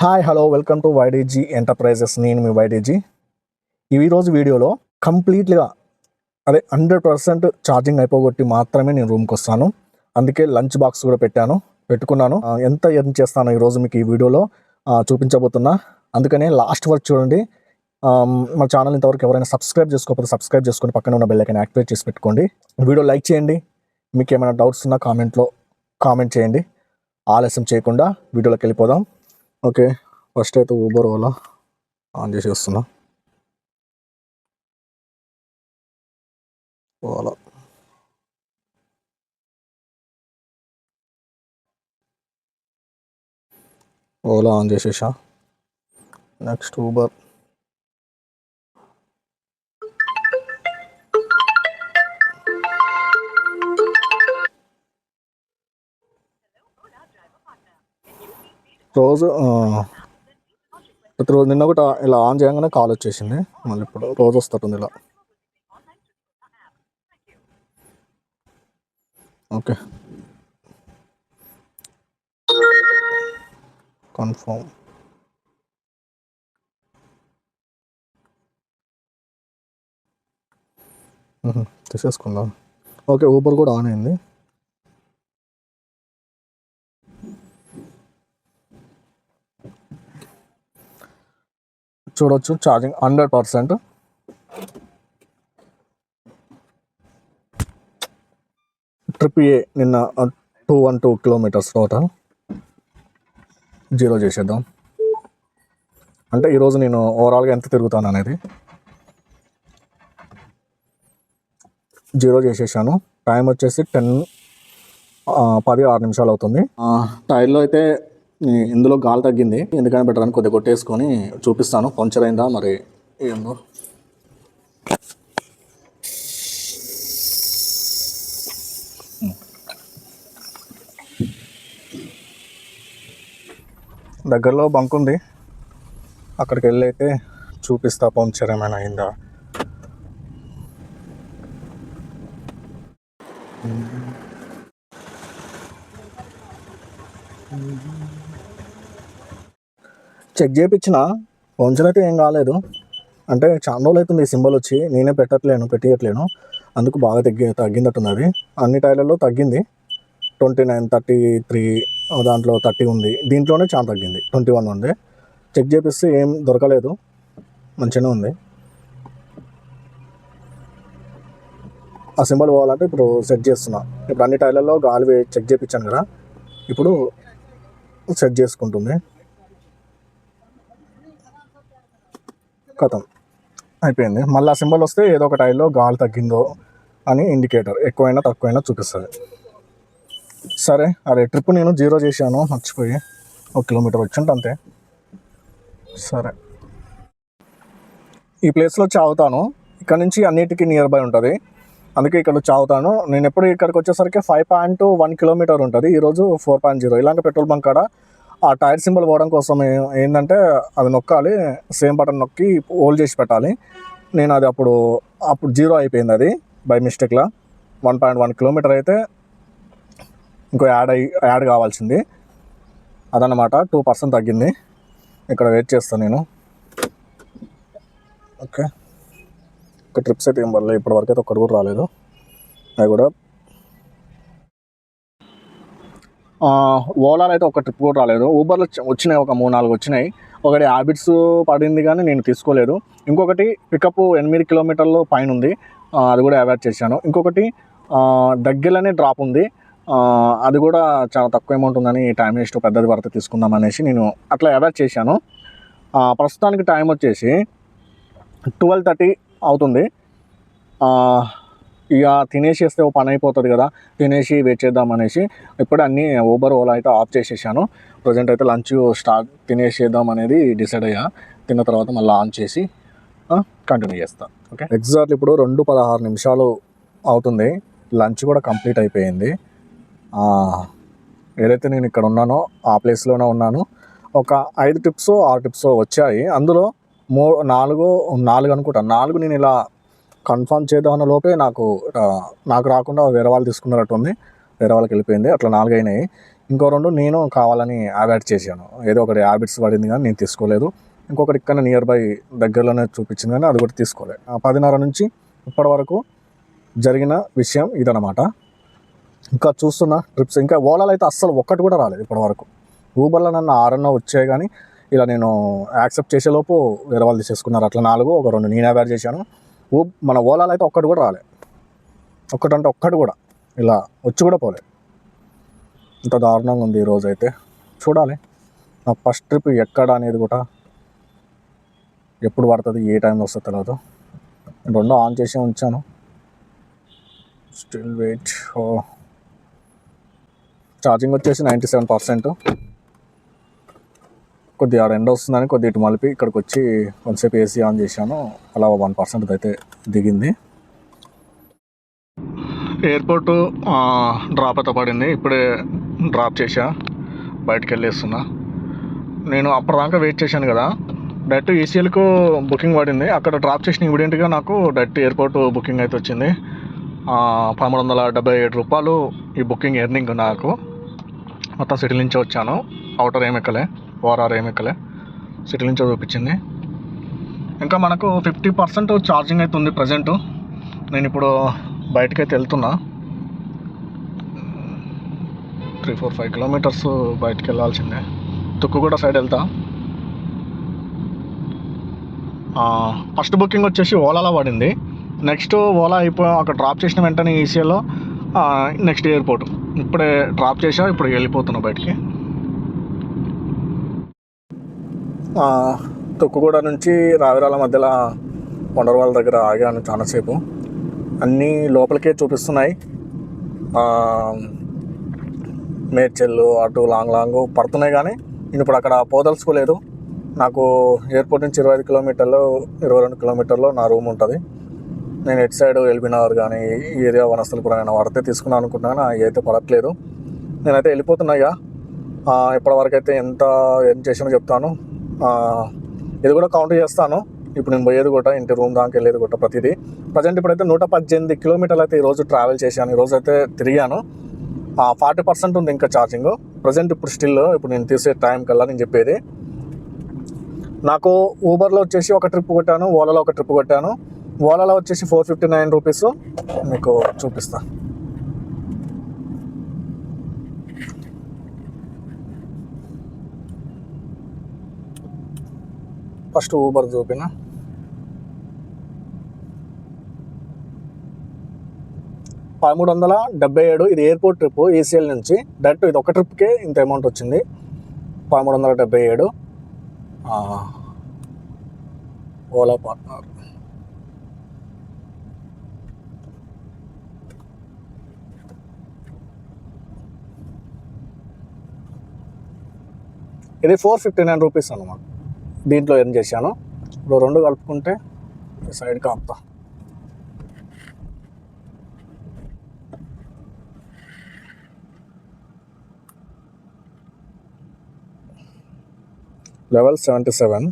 Hi hello welcome to YDG enterprises నేను మీ వైడీజీ ఈరోజు వీడియోలో కంప్లీట్గా అదే హండ్రెడ్ పర్సెంట్ ఛార్జింగ్ అయిపోగొట్టి మాత్రమే నేను రూమ్కి వస్తాను. అందుకే లంచ్ బాక్స్ కూడా పెట్టాను పెట్టుకున్నాను. ఎంత ఎర్న్ చేస్తాను ఈరోజు మీకు ఈ వీడియోలో చూపించబోతున్నా. అందుకనే లాస్ట్ వరకు చూడండి. మా ఛానల్ ఇంతవరకు ఎవరైనా సబ్స్క్రైబ్ చేసుకోకపోతే సబ్స్క్రైబ్ చేసుకొని పక్కన ఉన్న బెల్ యాక్టివేట్ చేసి పెట్టుకోండి. వీడియో లైక్ చేయండి. మీకు ఏమైనా డౌట్స్ ఉన్నా కామెంట్లో కామెంట్ చేయండి. ఆలస్యం చేయకుండా వీడియోలోకి వెళ్ళిపోదాం. ఓకే ఫస్ట్ అయితే ఊబర్ ఓలా ఆన్ చేసి వస్తున్నా. ఓలా ఓలా ఆన్ చేసేసా. నెక్స్ట్ ఊబర్ రోజు ప్రతిరోజు నిన్న ఒకటి ఇలా ఆన్ చేయగానే కాల్ వచ్చేసింది. మళ్ళీ ఇప్పుడు రోజు వస్తుంది ఇలా. ఓకే. కన్ఫర్మ్. తీసేసుకుందాం. ఓకే ఊబర్ కూడా ఆన్ అయింది. చూడొచ్చు ఛార్జింగ్ హండ్రెడ్ పర్సెంట్ ట్రిప్ ఏ నిన్న two one two kilometres total zero చేసేద్దాం. అంటే ఈరోజు నేను ఓవరాల్గా ఎంత తిరుగుతాను అనేది జీరో చేసేసాను. టైం వచ్చేసి టెన్ పది ఆరు నిమిషాలు అవుతుంది. టైర్లో అయితే ఇందులో గాలి తగ్గింది. ఎందుకని పెట్టడానికి కొద్దిగా కొట్టేసుకొని చూపిస్తాను. పంచర్ అయిందా మరి? ఏందో? దగ్గరలో బంక్ ఉంది. అక్కడికి వెళ్ళి అయితే చూపిస్తా. పంచర్ ఏమైనా అయిందా? చెక్ చేయించిన పంచర్ ఏం కాలేదు. అంటే చాలా రోజులు అవుతుంది ఈ సింబల్ వచ్చి. నేనే పెట్టట్లేను పెట్టియట్లేను. అందుకు బాగా తగ్గి తగ్గిందట్టుంది అది అన్ని టైర్లలో తగ్గింది. ట్వంటీ నైన్ థర్టీ త్రీ దాంట్లో థర్టీ ఉంది. దీంట్లోనే చాలా తగ్గింది. ట్వంటీ వన్ ఉంది. చెక్ చేపిస్తే ఏం దొరకలేదు. మంచిగానే ఉంది. ఆ సింబల్ పోవాలంటే ఇప్పుడు సెట్ చేస్తున్నా. ఇప్పుడు అన్ని టైర్లలో గాలి చెక్ చేయించాను కదా. ఇప్పుడు సెట్ చేసుకుంటుంది. కథం అయిపోయింది. మళ్ళీ ఆ సింబల్ వస్తే ఏదో ఒక టైర్లో గాలి తగ్గిందో అని ఇండికేటర్ ఎక్కువైనా తక్కువైనా చూపిస్తుంది. సరే అరే ట్రిప్ నేను జీరో చేశాను మర్చిపోయి ఒక కిలోమీటర్ వచ్చింట అంతే. సరే. ఈ ప్లేస్లో చావుతాను. ఇక్కడ నుంచి అన్నిటికీ నియర్ బై ఉంటుంది. అందుకే ఇక్కడ చావుతాను. నేను ఎప్పుడు ఇక్కడికి వచ్చేసరికి ఫైవ్ పాయింట్ వన్ కిలోమీటర్ ఉంటుంది. ఈరోజు ఫోర్ పాయింట్ జీరో ఇలాంటి పెట్రోల్ బంక్ కాడ ఆ టైర్ సింబల్ పోవడం కోసం ఏంటంటే అది నొక్కాలి సేమ్ బటన్ నొక్కి హోల్డ్ చేసి పెట్టాలి. నేను అది అప్పుడు అప్పుడు జీరో అయిపోయింది అది బై మిస్టేక్లా వన్ పాయింట్ వన్ కిలోమీటర్ అయితే ఇంకో యాడ్ అయ్యి యాడ్ కావాల్సింది. అదనమాట టూ పర్సెంట్ తగ్గింది. ఇక్కడ వెయిట్ చేస్తాను నేను. ఓకే ఒక ట్రిప్స్ అయితే ఏం పర్లేదు ఇప్పటివరకు అయితే ఒక్కటి కూడా రాలేదు. అది కూడా ఓలాలో అయితే ఒక ట్రిప్ కూడా రాలేదు. ఊబర్లో వచ్చినాయి ఒక మూడు నాలుగు వచ్చినాయి. ఒకటి హ్యాబిట్స్ పడింది కానీ నేను తీసుకోలేదు. ఇంకొకటి పికప్ ఎనిమిది కిలోమీటర్లు పైన ఉంది. అది కూడా అవాయిడ్ చేశాను. ఇంకొకటి దగ్గరలోనే డ్రాప్ ఉంది. అది కూడా చాలా తక్కువ అమౌంట్ ఉందని టైం వేస్ట్ పెద్దది పడితే తీసుకుందాం అనేసి నేను అట్లా అవాయిడ్ చేశాను. ప్రస్తుతానికి టైం వచ్చేసి ట్వెల్వ్ థర్టీ అవుతుంది. ఇక తినేసి వేస్తే ఓ పని అయిపోతుంది కదా తినేసి వెయిట్ చేద్దాం అనేసి ఇప్పుడే అన్నీ ఊబర్ ఓలా అయితే ఆఫ్ చేసేసాను. ప్రజెంట్ అయితే లంచ్ స్టార్ట్ తినేసేద్దాం అనేది డిసైడ్ అయ్యా. తిన్న తర్వాత మళ్ళీ ఆన్ చేసి కంటిన్యూ చేస్తాను ఓకే ఎగ్జాక్ట్ ఇప్పుడు రెండు పదహారు నిమిషాలు అవుతుంది. లంచ్ కూడా కంప్లీట్ అయిపోయింది. ఏదైతే నేను ఇక్కడ ఉన్నానో ఆ ప్లేస్లోనే ఉన్నాను. ఒక ఐదు టిప్స్ ఆరు టిప్స్ వచ్చాయి. అందులో మూ నాలుగు నాలుగు అనుకుంటాను నాలుగు నేను ఇలా కన్ఫర్మ్ చేద్దామన్న లోపే నాకు నాకు రాకుండా వేరే వాళ్ళు తీసుకున్నట్టు ఉంది. వేరే వాళ్ళకి వెళ్ళిపోయింది. అట్లా నాలుగు అయినాయి ఇంకో రెండు నేను కావాలని అవాయిడ్ చేశాను. ఏదో ఒకటి హ్యాబిట్స్ పడింది కానీ నేను తీసుకోలేదు. ఇంకొకటి ఇక్కడ నియర్ బై దగ్గరలోనే చూపించింది కానీ అది కూడా తీసుకోలేదు. ఆ పదిన్నర నుంచి ఇప్పటి వరకు జరిగిన విషయం ఇదనమాట ఇంకా చూస్తున్న ట్రిప్స్. ఇంకా ఓలాలు అయితే అస్సలు ఒక్కటి కూడా రాలేదు ఇప్పటి వరకు. ఊబర్లో నన్ను ఆరన్న వచ్చాయి కానీ ఇలా నేను యాక్సెప్ట్ చేసేలోపు వేరే వాళ్ళు తీసేసుకున్నారు. అట్లా నాలుగు ఒక రెండు నేను అవేర్ చేశాను. ఓ మన ఓలాలో అయితే ఒక్కటి కూడా రాలే. ఒక్కటంటే ఒక్కటి కూడా. ఇలా వచ్చి కూడా పోలే. ఇంత దారుణంగా ఉంది ఈరోజు అయితే. చూడాలి. నా ఫస్ట్ ట్రిప్ ఎక్కడ అనేది కూడా ఎప్పుడు పడుతుంది ఏ టైంలో వస్తుంది తెలియదు రెండో ఆన్ చేసి ఉంచాను. స్టిల్ వెయిట్ ఓ. ఛార్జింగ్ వచ్చేసి నైంటీ సెవెన్ పర్సెంట్ కొద్దిగా ఎండ వస్తుందని కొద్దిగా ఇటు మలిపి ఇక్కడికి వచ్చి కొంతసేపు ఏసీ ఆన్ చేశాను. అలా వన్ పర్సెంట్ అయితే దిగింది. ఎయిర్పోర్ట్ డ్రాప్ అయితే పడింది. ఇప్పుడే డ్రాప్ చేశా. బయటకు వెళ్ళేస్తున్నా. నేను అప్పటిదాకా వెయిట్ చేశాను కదా. డైరెక్ట్ ఈసీఎల్కు బుకింగ్ పడింది. అక్కడ డ్రాప్ చేసిన ఇమీడియట్గా నాకు డైరెక్ట్ ఎయిర్పోర్ట్ బుకింగ్ అయితే వచ్చింది. పదమూడు వందల డెబ్బై ఏడు రూపాయలు ఈ బుకింగ్ ఎర్నింగ్ నాకు. మొత్తం సిటీ నుంచి వచ్చాను. అవుటర్ ఏం ఎక్కలే. ఓఆర్ఆర్ ఏమి ఎక్కలే. సిటీ నుంచి చూపించింది ఇంకా మనకు ఫిఫ్టీ పర్సెంట్ ఛార్జింగ్ అయితే ఉంది ప్రజెంట్. నేను ఇప్పుడు బయటకి అయితే వెళ్తున్నా. త్రీ ఫోర్ ఫైవ్ కిలోమీటర్స్ బయటకు వెళ్ళాల్సిందే. తుక్కుగూడ సైడ్ వెళ్తా. ఫస్ట్ బుకింగ్ వచ్చేసి ఓలాలో పడింది. నెక్స్ట్ ఓలా అయిపో అక్కడ డ్రాప్ చేసిన వెంటనే ఈసీఎల్లో నెక్స్ట్ ఎయిర్పోర్ట్. ఇప్పుడే డ్రాప్ చేసా ఇప్పుడు వెళ్ళిపోతున్నా బయటికి. తుక్కుగూడ నుంచి రావిరాల మధ్యలో కొండరవాళ్ళ దగ్గర ఆగాను చాలాసేపు. అన్నీ లోపలికే చూపిస్తున్నాయి. మేడ్చెల్లు అటు లాంగ్ లాంగ్ పడుతున్నాయి కానీ నేను ఇప్పుడు అక్కడ పోదలుచుకోలేదు నాకు ఎయిర్పోర్ట్ నుంచి ఇరవై ఐదు కిలోమీటర్లు ఇరవై రెండు కిలోమీటర్లో నా రూమ్ ఉంటుంది. నేను ఎటు సైడ్ ఎల్బీ నగర్ కానీ ఈ ఏరియా కూడా నేను పడితే తీసుకున్నాను అనుకుంటున్నాను అవి అయితే పడట్లేదు. నేనైతే వెళ్ళిపోతున్నాయిగా ఇప్పటివరకైతే ఇప్పటివరకు అయితే ఎంత ఏం చేసానో చెప్తాను. ఇది కూడా కౌంట్ చేస్తాను. ఇప్పుడు నేను పోయేది కూడా ఇంటి రూమ్ దాకా వెళ్ళేది కూడా ప్రతిదీ. ప్రజెంట్ ఇప్పుడైతే నూట పద్దెనిమిది కిలోమీటర్లు అయితే ఈరోజు ట్రావెల్ చేశాను. ఈరోజు అయితే తిరిగాను. ఫార్టీ పర్సెంట్ ఉంది ఇంకా ఛార్జింగ్ ప్రజెంట్ ఇప్పుడు స్టిల్ ఇప్పుడు నేను తీసే టైం కల్లా నేను చెప్పేది. నాకు ఊబర్లో వచ్చేసి ఒక ట్రిప్ కొట్టాను ఓలాలో ఒక ట్రిప్ కొట్టాను. ఓలాలో వచ్చేసి ఫోర్ ఫిఫ్టీ నైన్ రూపీస్ మీకు చూపిస్తాను ఫస్ట్ ఊబర్ చూపిన పదమూడు వందల డెబ్బై ఏడు ఇది ఎయిర్పోర్ట్ ట్రిప్ ఏసీఎల్ నుంచి డైరెక్ట్ ఇది ఒక ట్రిప్కే ఇంత అమౌంట్ వచ్చింది. పదమూడు వందల డెబ్బై ఏడు ఓలా పార్ట్నర్ ఇది ఫోర్ ఫిఫ్టీ నైన్ రూపీస్ అనమాట దీంట్లో ఎర్న్ చేశాను ఇప్పుడు రెండు కలుపుకుంటే సైడ్ కాపుతా. Level seventy seven.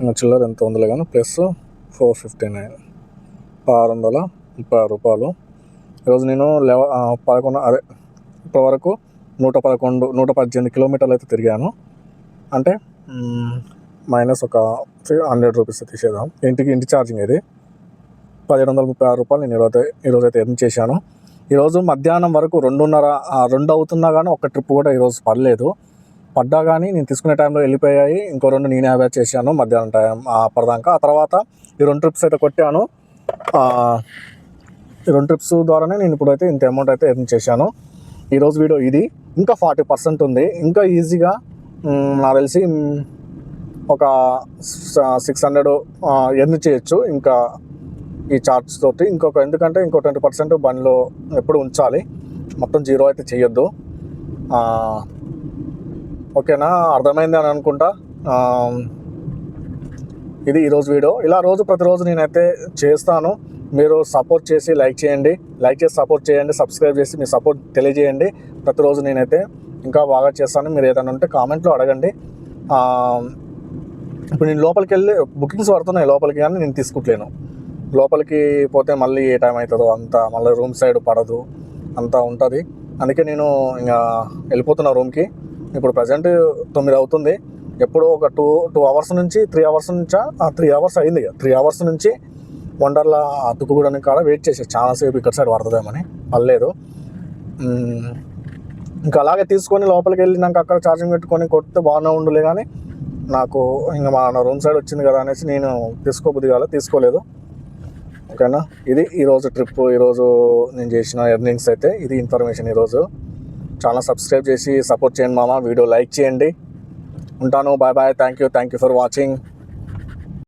ఇంకా చిల్లర ఎంత ఉందిలే కానీ ప్లస్ ఫోర్ ఫిఫ్టీ నైన్. ఆరు వందల ముప్పై ఆరు రూపాయలు. ఈరోజు నేను లెవ పదకొండు అదే ఇప్పటి వరకు నూట పదకొండు నూట పద్దెనిమిది కిలోమీటర్లు అయితే తిరిగాను. అంటే మైనస్ ఒక హండ్రెడ్ రూపీస్ తీసేద్దాం. ఇంటికి ఇంటి ఛార్జింగ్ ఇది పదిహేడు వందల ముప్పై ఆరు రూపాయలు నేను ఈరోజు ఈరోజు అయితే ఎర్న్ చేశాను. ఈరోజు మధ్యాహ్నం వరకు రెండున్నర ఆ, రెండు అవుతున్నా కానీ ఒక ట్రిప్ కూడా ఈరోజు పడలేదు. పడ్డా కానీ నేను తీసుకునే టైంలో వెళ్ళిపోయాయి. ఇంకో రెండు నేనే అవాయిడ్ చేశాను మధ్యాహ్నం టైం అప్పటిదాకా ఆ తర్వాత ఈ రెండు ట్రిప్స్ అయితే కొట్టాను. ఈ రెండు ట్రిప్స్ ద్వారానే నేను ఇప్పుడైతే ఇంత అమౌంట్ అయితే ఎర్న్ చేశాను. ఈరోజు వీడియో ఇది. ఇంకా ఫార్టీ పర్సెంట్ ఉంది. ఇంకా ఈజీగా నాకు తెలిసి ఒక సిక్స్ హండ్రెడ్ ఎర్న్ చేయొచ్చు ఇంకా ఈ చార్జ్ తోటి. ఇంకొక ఎందుకంటే ఇంకో ట్వంటీ పర్సెంట్ బండిలో ఎప్పుడు ఉంచాలి. మొత్తం జీరో అయితే చేయొద్దు. ఓకేనా? అర్థమైంది అని అనుకుంటా. ఇది ఈరోజు వీడియో. ఇలా రోజు ప్రతిరోజు నేనైతే చేస్తాను. మీరు సపోర్ట్ చేసి లైక్ చేయండి. లైక్ చేసి సపోర్ట్ చేయండి. సబ్స్క్రైబ్ చేసి మీ సపోర్ట్ తెలియజేయండి. ప్రతిరోజు నేనైతే ఇంకా బాగా చేస్తాను. మీరు ఏదైనా ఉంటే కామెంట్లో అడగండి. ఇప్పుడు నేను లోపలికి వెళ్ళి బుకింగ్స్ పడుతున్నాయి లోపలికి కానీ నేను తీసుకుంటలేను. లోపలికి పోతే మళ్ళీ ఏ టైం అవుతుందో అంతా మళ్ళీ రూమ్ సైడ్ పడదు అంతా ఉంటుంది. అందుకే నేను ఇంకా వెళ్ళిపోతున్నా రూమ్కి ఇప్పుడు ప్రజెంట్ తొమ్మిది అవుతుంది. ఎప్పుడో ఒక టూ టూ అవర్స్ నుంచి త్రీ అవర్స్ నుంచా? త్రీ అవర్స్ అయింది త్రీ అవర్స్ నుంచి వండర్లా అతుకుగూడని కాడ వెయిట్ చేసే. చాలాసేపు ఇక్కడ సైడ్ పడుతుందేమని. పర్లేదు ఇంకా అలాగే తీసుకొని లోపలికి వెళ్ళినాక అక్కడ ఛార్జింగ్ పెట్టుకొని కొడితే బాగానే ఉండులే కానీ నాకు ఇంకా మా రూమ్ సైడ్ వచ్చింది కదా అనేసి నేను తీసుకోబుద్ది కాలేదు తీసుకోలేదు. ఓకేనా? ఇది ఈరోజు ట్రిప్ ఈరోజు నేను చేసిన ఎర్నింగ్స్ అయితే ఇది ఇన్ఫర్మేషన్ ఈరోజు ఛానల్ సబ్స్క్రైబ్ చేసి సపోర్ట్ చేయండి మామ వీడియో లైక్ చేయండి. ఉంటాను bye bye thank you thank you for watching